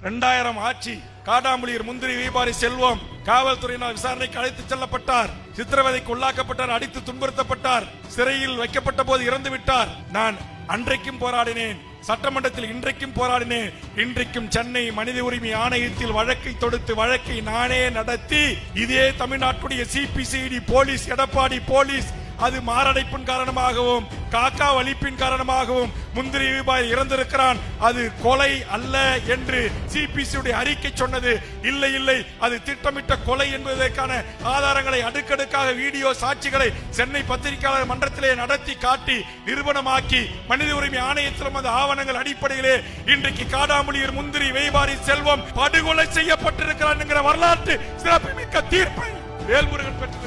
இரண்டாயிரம் ஆட்சி காடாமொழியர் முந்திரி வியாபாரி செல்வம் காவல்துறையினர் விசாரணைக்கு அழைத்துச் செல்லப்பட்டார். சித்திரவதைக்கு உள்ளாக்கப்பட்டார் அடித்து துன்புறுத்தப்பட்டார். சிறையில் வைக்கப்பட்ட போது இறந்து விட்டார். நான் அன்றைக்கும் போராடினேன். சட்டமன்றத்தில் இன்றைக்கும் போராடினேன். இன்றைக்கும் சென்னை மனித உரிமை ஆணையத்தில் வழக்கை தொடுத்து வழக்கை நானே நடத்தி இதே தமிழ்நாட்டுடைய சிபிசிடி போலீஸ் எடப்பாடி போலீஸ் அது மாரடைப்பின் காரணமாகவும் காக்கா வலிப்பின் காரணமாகவும் முந்திரி விபாய் இறந்திருக்கிறான். அது கொலை அல்ல என்று சிபிசியுடைய அறிக்கை சொன்னது. இல்லை இல்லை. அது திட்டமிட்ட கொலை என்பதற்கான ஆதாரங்களை அடுக்கடுக்காக வீடியோ சாட்சிகளை சென்னை பத்திரிகையாளர் மன்றத்திலே நடத்தி காட்டி நிறுவனமாக்கி மனித உரிமை ஆணையத்திலும் அந்த ஆவணங்கள் அடிப்படையிலே இன்றைக்கு காடாமொழியர் முந்திரி வியாபாரி செல்வம் படுகொலை செய்யப்பட்டிருக்கிறான் என்கிற வரலாற்று சிறப்புமிக்க தீர்ப்பை வேல்முருகன் பெற்ற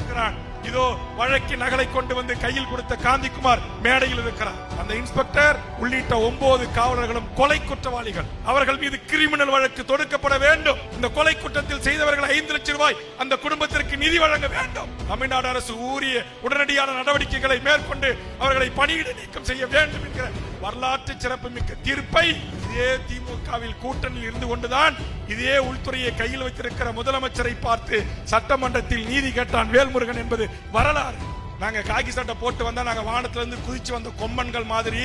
இதோ வழக்கு நகலை கொண்டு வந்து கையில் கொடுத்த காந்திக்குமார் மேடையில் இருக்கிறார். அந்த இன்ஸ்பெக்டர் உள்ளிட்ட ஒன்பது காவலர்களும் கொலை குற்றவாளிகள். அவர்கள் மீது கிரிமினல் வழக்கு தொடுக்கப்பட வேண்டும். இந்த கொலை குற்றத்தில் செய்தவர்கள் ஐந்து லட்சம் ரூபாய் அந்த குடும்பத்திற்கு நிதி வழங்க வேண்டும். தமிழ்நாடு அரசு ஊரிய உடனடியான நடவடிக்கைகளை மேற்கொண்டு அவர்களை பணியிட நீக்கம் செய்ய வேண்டும் என்கிற வரலாற்று சிறப்புமிக்க தீர்ப்பை இதே திமுகவில் கூட்டணியில் இருந்து கொண்டுதான் இதே உள்துறையை கையில் வைத்திருக்கிற முதலமைச்சரை பார்த்து சட்டமன்றத்தில் நீதி கேட்டான் வேல்முருகன் என்பது வரலாறு. நாங்க காக்கி சட்டை போட்டு வந்தா நாங்க வானத்துல இருந்து குதிச்சு வந்த கொம்பன்கள் மாதிரி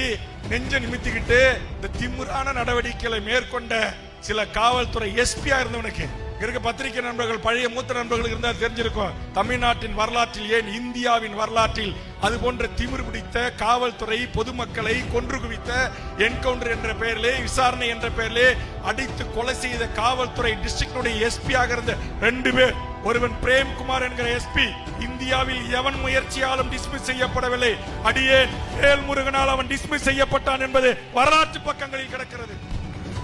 நெஞ்ச நிமித்திக்கிட்டு இந்த திமுறான நடவடிக்கைகளை மேற்கொண்ட சில காவல்துறை எஸ்பியா இருந்தவனுக்கு இருக்க பத்திரிகை நண்பர்கள் பழைய மூத்த நண்பர்கள் இருந்தா தெரிஞ்சிருக்கும். தமிழ்நாட்டின் வரலாற்றில் ஏன் இந்தியாவின் வரலாற்றில் அது போன்ற திமிர் பிடித்த காவல்துறை பொதுமக்களை கொன்று குவித்த என்கவுண்டர் என்ற பெயரிலே விசாரணை என்ற பெயரிலே அடித்து கொலை செய்த காவல்துறை டிஸ்ட்ரிக்டுடைய எஸ்பியாக இருந்த ரெண்டு பேர். ஒருவன் பிரேம்குமார் என்கிற எஸ்பி இந்தியாவில் எவன் முயற்சியாலும் டிஸ்மிஸ் செய்யப்படவில்லை. அடியே வேல்முருகனால் அவன் டிஸ்மிஸ் செய்யப்பட்டான் என்பது வரலாற்று பக்கங்களில் கிடக்கிறது.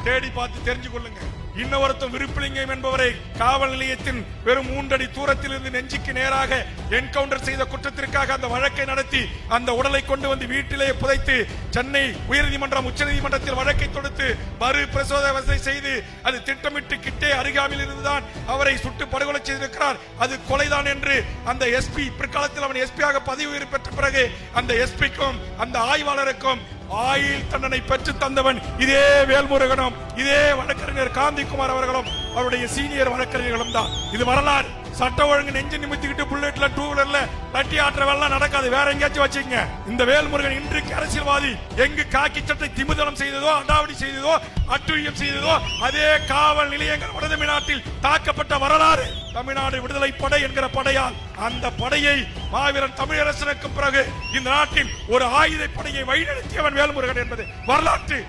தேடி பார்த்து தெரிஞ்சு கொள்ளுங்க. இன்னொருத்தன் விருப்பலிங்கம் என்பவரை காவல் நிலையத்தின் வெறும் மூன்றடி தூரத்தில் இருந்து நெஞ்சுக்கு நேராக என்கவுண்டர் செய்த குற்றத்திற்காக அந்த வழக்கை நடத்தி அந்த உடலை கொண்டு வந்து வீட்டிலேயே புதைத்து சென்னை உயர்நீதிமன்றம் உச்சநீதிமன்றத்தில் வழக்கை தொடுத்து மறு பிரசோதனை செய்து அது திட்டமிட்டு கிட்டே அருகாமையில் இருந்துதான் அவரை சுட்டு படுகொலை செய்திருக்கிறார். அது கொலைதான் என்று அந்த எஸ்பி பிற்காலத்தில் அவன் எஸ்பியாக பதவி உயர்வு பெற்ற பிறகு அந்த எஸ்பிக்கும் அந்த ஆய்வாளருக்கும் ஆயுள் தண்டனை பெற்று தந்தவன் இதே வேல்முருகனும் இதே வழக்கறிஞர் காந்திக்குமார் அவர்களும். அவருடைய சீனியர் வழக்கறிஞர்களும் தான். இது வரலாறு. சட்ட ஒழுங்கு நெஞ்சு நிமித்திக்கிட்டு புல்லட்ல டூ வீலர்ல லட்டி ஆற்ற வேலை நடக்காது. வேற எங்கேயாச்சும் வச்சுங்க இந்த வேல்முருகன் இன்றைக்கு அரசியல்வாதி. எங்கு காக்கி சட்டை திமிதலம் செய்ததோ அடாவடி செய்ததோ அட்டுழியம் செய்ததோ அதே காவல் நிலையங்கள் வடதமிழ்நாட்டில் தாக்கப்பட்ட வரலாறு. தமிழ்நாடு விடுதலை படை என்கிற படையால் அந்த படையை மாவீரன் தமிழரசனுக்கு பிறகு இந்த நாட்டில் ஒரு ஆயுத படையை வழிநடத்தியவன் வேல்முருகன் என்பது வரலாற்று.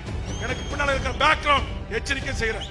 எனக்கு பின்னால் இருக்கிற பேக்ரவுண்ட் எச்சரிக்கை செய்கிறேன்.